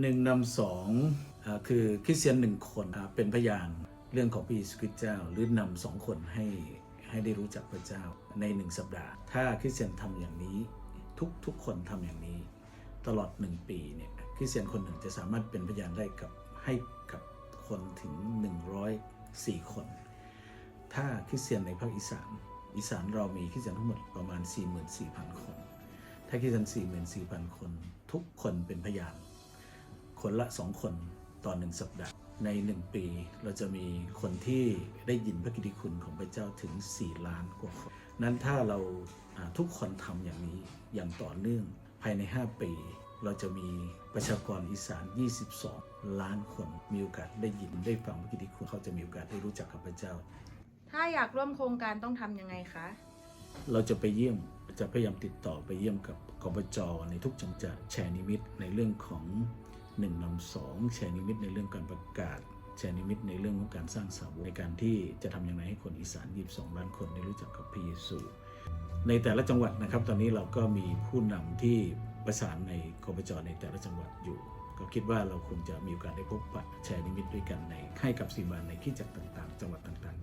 หนึ่งนำสองอคือคริสเตียนหนึ่งคนเป็นพยานเรื่องของพระเยซูคริสต์เจ้า หรือนำสองคนให้ให้ได้รู้จักพระเจ้าในหนึ่งสัปดาห์ ถ้าคริสเตียนทำอย่างนี้ทุกทุกคนทำอย่างนี้ ตลอดหนึ่งปีเนี่ยคริสเตียนคนหนึ่งจะสามารถเป็นพยานได้กับให้กับคนถึง 104 คน ถ้าคริสเตียนในภาคอีสานอีสานเรามีคริสเตียนทั้งหมดประมาณ 44,000 คน ถ้าคริสเตียน 44,000 คน ทุกคนเป็นพยาน คนละสองคนต่อหนึ่งสัปดาห์ ในหนึ่งปีเราจะมีคนที่ได้ยินพระกิตติคุณของพระเจ้าถึง 4 ล้านกว่าคน นั้นถ้าเราอ่าทุกคนทำอย่างนี้อย่างต่อเนื่องภายใน 5 ปี เราจะมีประชากรอีสาน 22 ล้านคนมีโอกาสได้ยินได้ฟังพระกิตติคุณเขาจะมีโอกาสได้รู้จักกับพระเจ้า ถ้าอยากร่วมโครงการต้องทำยังไงคะเราจะไปเยี่ยมจะพยายามติดต่อไปเยี่ยมกับกบจในทุกจังหวัดจะแชร์นิมิตในเรื่องของ 1นำสองแชร์นิมิตในเรื่องการประกาศแชร์นิมิตในเรื่องของการสร้างสาวในการที่จะทำอย่างไรให้คนอีสาน22ล้านคนได้รู้จักกับพระเยซู ในแต่ละจังหวัดนะครับ ตอนนี้เราก็มีผู้นำที่ประสานในกบจในแต่ละจังหวัดอยู่ ก็คิดว่าเราคงจะมีโอกาสได้พบปะแชร์นิมิตด้วยกันในให้กับสีบานในที่จักรต่างๆ จังหวัดต่าง